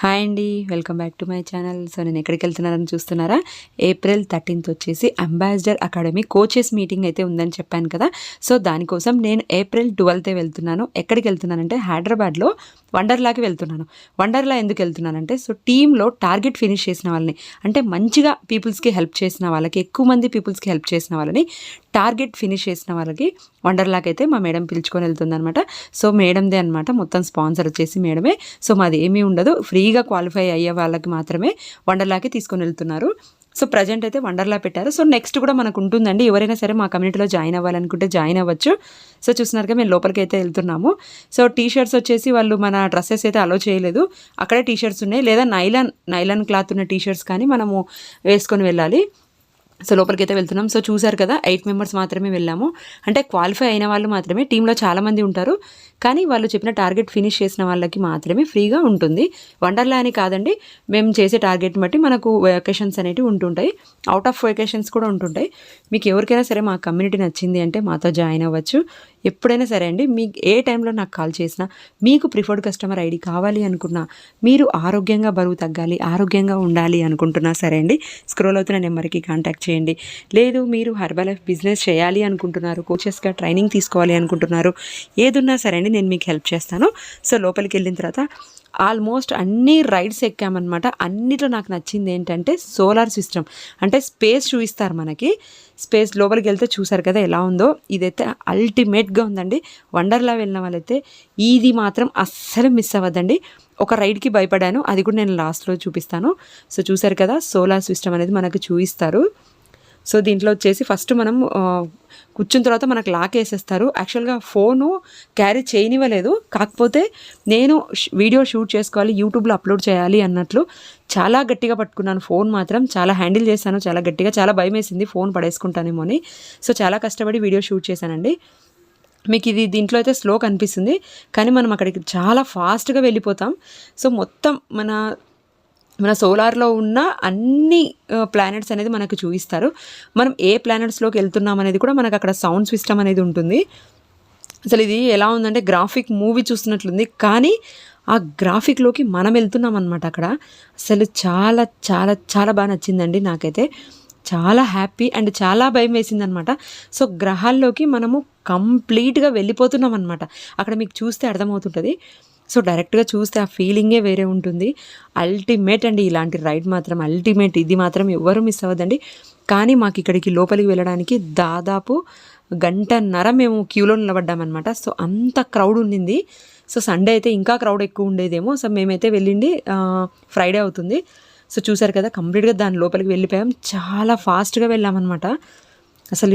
Hi అండి welcome back to my channel. So నేను ఎక్కడికి వెళ్తున్నారని చూస్తున్నారా? ఏప్రిల్ థర్టీన్త్ వచ్చేసి అంబాసిడర్ అకాడమీ కోచెస్ మీటింగ్ అయితే ఉందని చెప్పాను కదా. సో దానికోసం నేను ఏప్రిల్ ట్వెల్తే వెళ్తున్నాను. ఎక్కడికి వెళ్తున్నానంటే హైదరాబాద్లో వండర్లాకి వెళ్తున్నాను. వండర్లా ఎందుకు వెళ్తున్నానంటే సో టీంలో టార్గెట్ ఫినిష్ చేసిన వాళ్ళని అంటే మంచిగా పీపుల్స్కి హెల్ప్ చేసిన వాళ్ళకి ఎక్కువ మంది పీపుల్స్కి హెల్ప్ చేసిన వాళ్ళని టార్గెట్ ఫినిష్ చేసిన వాళ్ళకి వండర్లాకి అయితే మా మేడం పిలుచుకొని వెళ్తుంది అనమాట సో మేడందే అనమాట మొత్తం స్పాన్సర్ వచ్చేసి మేడమే. సో మాది ఏమీ ఉండదు. ఫ్రీగా క్వాలిఫై అయ్యే వాళ్ళకి మాత్రమే వండర్లాకి తీసుకొని వెళ్తున్నారు. సో ప్రజెంట్ అయితే వండర్లా పెట్టారు. సో నెక్స్ట్ కూడా మనకు ఉంటుందండి. ఎవరైనా సరే మా కమ్యూనిటీలో జాయిన్ అవ్వాలనుకుంటే జాయిన్ అవ్వచ్చు. సో చూస్తున్నారుగా మేము లోపలికి అయితే వెళ్తున్నాము. సో టీ షర్ట్స్ వచ్చేసి వాళ్ళు మన డ్రెస్సెస్ అయితే అలో చేయలేదు. అక్కడే టీ షర్ట్స్ ఉన్నాయి. లేదా నైలాన్ నైలాన్ క్లాత్ ఉన్న టీ షర్ట్స్ కానీ మనము వేసుకొని వెళ్ళాలి. సో లోపలికి అయితే వెళ్తున్నాం. సో చూసారు కదా ఎయిట్ మెంబర్స్ మాత్రమే వెళ్ళాము. అంటే క్వాలిఫై అయిన వాళ్ళు మాత్రమే టీంలో చాలామంది ఉంటారు. కానీ వాళ్ళు చెప్పిన టార్గెట్ ఫినిష్ చేసిన వాళ్ళకి మాత్రమే ఫ్రీగా ఉంటుంది. వండర్లా అని కాదండి మేము చేసే టార్గెట్ బట్టి మనకు వెకేషన్స్ అనేవి ఉంటుంటాయి. అవుట్ ఆఫ్ వెకేషన్స్ కూడా ఉంటుంటాయి. మీకు ఎవరికైనా సరే మా కమ్యూనిటీ నచ్చింది అంటే మాతో జాయిన్ అవ్వచ్చు. ఎప్పుడైనా సరే అండి మీకు ఏ టైంలో నాకు కాల్ చేసినా మీకు ప్రిఫర్డ్ కస్టమర్ ఐడి కావాలి అనుకున్నా మీరు ఆరోగ్యంగా బరువు తగ్గాలి ఆరోగ్యంగా ఉండాలి అనుకుంటున్నా సరే అండి స్క్రోల్ అవుతున్న నెంబర్కి కాంటాక్ట్ చేయండి. లేదు మీరు హర్బల్ లైఫ్ బిజినెస్ చేయాలి అనుకుంటున్నారు కోచెస్గా ట్రైనింగ్ తీసుకోవాలి అనుకుంటున్నారు ఏదున్నా సరే అండి నేను మీకు హెల్ప్ చేస్తాను. సో లోపలికి వెళ్ళిన తర్వాత ఆల్మోస్ట్ అన్ని రైడ్స్ ఎక్కామన్నమాట. అన్నిట్లో నాకు నచ్చింది ఏంటంటే సోలార్ సిస్టమ్ అంటే స్పేస్ చూపిస్తారు మనకి. స్పేస్ లోపలికి వెళ్తే చూసారు కదా ఎలా ఉందో. ఇదైతే అల్టిమేట్గా ఉందండి. వండర్లా వెళ్ళిన వాళ్ళైతే ఇది మాత్రం అస్సలు మిస్ అవ్వదండి ఒక రైడ్కి భయపడాను. అది కూడా నేను లాస్ట్లో చూపిస్తాను. సో చూసారు కదా సోలార్ సిస్టమ్ అనేది మనకు చూపిస్తారు. సో దీంట్లో వచ్చేసి ఫస్ట్ మనం కూర్చున్న తర్వాత మనకు లాక్ వేసేస్తారు. యాక్చువల్గా ఫోను క్యారీ చేయనివ్వలేదు. కాకపోతే నేను వీడియో షూట్ చేసుకోవాలి యూట్యూబ్లో అప్లోడ్ చేయాలి అన్నట్లు చాలా గట్టిగా పట్టుకున్నాను ఫోన్ మాత్రం. చాలా హ్యాండిల్ చేశాను చాలా గట్టిగా చాలా భయం వేసింది ఫోన్ పడేసుకుంటానేమో అని. సో చాలా కష్టపడి వీడియో షూట్ చేశానండి. మీకు ఇది దీంట్లో అయితే స్లో కనిపిస్తుంది. కానీ మనం అక్కడికి చాలా ఫాస్ట్గా వెళ్ళిపోతాం. సో మొత్తం మన మన సోలార్లో ఉన్న అన్ని ప్లానెట్స్ అనేది మనకు చూపిస్తారు. మనం ఏ ప్లానెట్స్లోకి వెళ్తున్నాం అనేది కూడా మనకు అక్కడ సౌండ్ సిస్టమ్ అనేది ఉంటుంది. అసలు ఇది ఎలా ఉందంటే గ్రాఫిక్ మూవీ చూస్తున్నట్లుంది. కానీ ఆ గ్రాఫిక్లోకి మనం వెళ్తున్నాం అనమాట అక్కడ. అసలు చాలా చాలా చాలా బాగా నచ్చిందండి నాకైతే. చాలా హ్యాపీ అండ్ చాలా భయం వేసిందనమాట సో గ్రహాల్లోకి మనము కంప్లీట్గా వెళ్ళిపోతున్నాం అనమాట అక్కడ మీకు చూస్తే అర్థమవుతుంటుంది. సో డైరెక్ట్గా చూస్తే ఆ ఫీలింగే వేరే ఉంటుంది. అల్టిమేట్ అండి ఇలాంటి రైడ్ మాత్రం అల్టిమేట్ ఇది మాత్రం ఎవరు మిస్ అవ్వదండి. కానీ మాకు ఇక్కడికి లోపలికి వెళ్ళడానికి దాదాపు గంటన్నర మేము క్యూలో నిలబడ్డామన్నమాట. సో అంత క్రౌడ్ ఉండింది. సో సండే అయితే ఇంకా క్రౌడ్ ఎక్కువ ఉండేదేమో. సో మేమైతే వెళ్ళిండి ఫ్రైడే అవుతుంది. సో చూసారు కదా కంప్లీట్గా దాని లోపలికి వెళ్ళిపోయాం. చాలా ఫాస్ట్గా వెళ్ళామన్నమాట. అసలు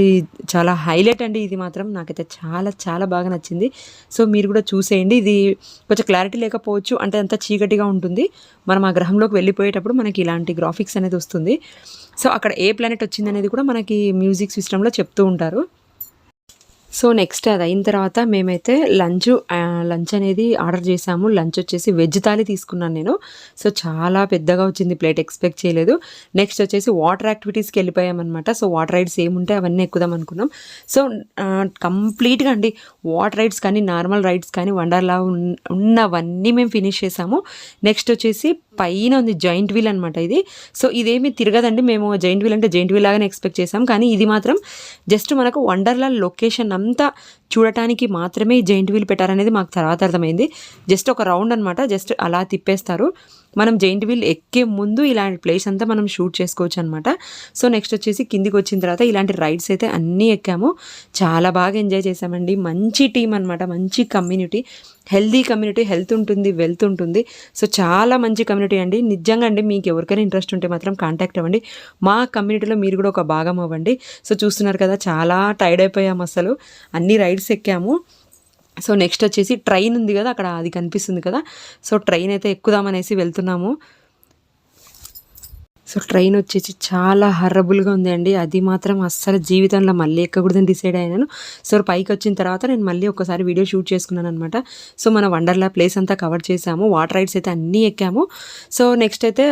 చాలా హైలైట్ అండి ఇది మాత్రం. నాకైతే చాలా చాలా బాగా నచ్చింది. సో మీరు కూడా చూసేయండి. ఇది కొంచెం క్లారిటీ లేకపోవచ్చు అంటే అంత చీకటిగా ఉంటుంది. మనం ఆ గ్రహంలోకి వెళ్ళిపోయేటప్పుడు మనకి ఇలాంటి గ్రాఫిక్స్ అనేది వస్తుంది. సో అక్కడ ఏ ప్లానెట్ వచ్చింది అనేది కూడా మనకి మ్యూజిక్ సిస్టంలో చెప్తూ ఉంటారు. సో నెక్స్ట్ అది అయిన తర్వాత మేమైతే లంచ్ లంచ్ అనేది ఆర్డర్ చేసాము. లంచ్ వచ్చేసి వెజ్ థాలీ తీసుకున్నాను నేను. సో చాలా పెద్దగా వచ్చింది ప్లేట్ ఎక్స్పెక్ట్ చేయలేదు. నెక్స్ట్ వచ్చేసి వాటర్ యాక్టివిటీస్కి వెళ్ళిపోయామన్నమాట. సో వాటర్ రైడ్స్ ఏముంటే అవన్నీ ఎక్కుదాం అనుకున్నాం. సో కంప్లీట్గా అండి వాటర్ రైడ్స్ కానీ నార్మల్ రైడ్స్ కానీ వండర్లా ఉన్నవన్నీ మేము ఫినిష్ చేసాము. నెక్స్ట్ వచ్చేసి పైన ఉంది జాయింట్ వీల్ అనమాట ఇది. సో ఇదేమి తిరగదండి. మేము జాయింట్ వీల్ అంటే జాయింట్ వీల్ లాగానే ఎక్స్పెక్ట్ చేసాం. కానీ ఇది మాత్రం జస్ట్ మనకు వండర్లా లొకేషన్ అంతా చూడటానికి మాత్రమే జైంట్ వీల్ పెట్టారనేది మాకు తర్వాత అర్థమైంది. జస్ట్ ఒక రౌండ్ అనమాట జస్ట్ అలా తిప్పేస్తారు. మనం జైంట్ వీల్ ఎక్కే ముందు ఇలాంటి ప్లేస్ అంతా మనం షూట్ చేసుకోవచ్చు అనమాట సో నెక్స్ట్ వచ్చేసి కిందికి వచ్చిన తర్వాత ఇలాంటి రైడ్స్ అయితే అన్నీ ఎక్కాము. చాలా బాగా ఎంజాయ్ చేసామండి మంచి టీం అనమాట మంచి కమ్యూనిటీ. హెల్దీ కమ్యూనిటీ హెల్త్ ఉంటుంది వెల్త్ ఉంటుంది. సో చాలా మంచి కమ్యూనిటీ అండి. నిజంగా అండి మీకు ఎవరికైనా ఇంట్రెస్ట్ ఉంటే మాత్రం కాంటాక్ట్ అవ్వండి. మా కమ్యూనిటీలో మీరు కూడా ఒక భాగం అవ్వండి. సో చూస్తున్నారు కదా చాలా టైర్డ్ అయిపోయాము అసలు. అన్ని రైడ్స్ ఎక్కాము. సో నెక్స్ట్ వచ్చేసి ట్రైన్ ఉంది కదా అక్కడ అది కనిపిస్తుంది కదా. సో ట్రైన్ అయితే ఎక్కుదామనేసి వెళ్తున్నాము. సో ట్రైన్ వచ్చేసి చాలా హర్రబుల్గా ఉంది అండి అది మాత్రం అస్సలు జీవితంలో మళ్ళీ ఎక్కకూడదని డిసైడ్ అయినాను సో పైకి వచ్చిన తర్వాత నేను మళ్ళీ ఒకసారి వీడియో షూట్ చేసుకున్నాను అనమాట సో మన వండర్లా ప్లేస్ అంతా కవర్ చేసాము. వాటర్ రైడ్స్ అయితే అన్నీ ఎక్కాము. సో నెక్స్ట్ అయితే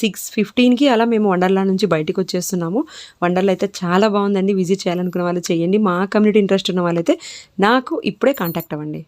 సిక్స్ ఫిఫ్టీన్కి అలా మేము వండర్లా నుంచి బయటకు వచ్చేస్తున్నాము. వండర్లా అయితే చాలా బాగుందండి. విజిట్ చేయాలనుకున్న వాళ్ళు చేయండి. మా కమ్యూనిటీ ఇంట్రెస్ట్ ఉన్న వాళ్ళైతే నాకు ఇప్పుడే కాంటాక్ట్ అవ్వండి.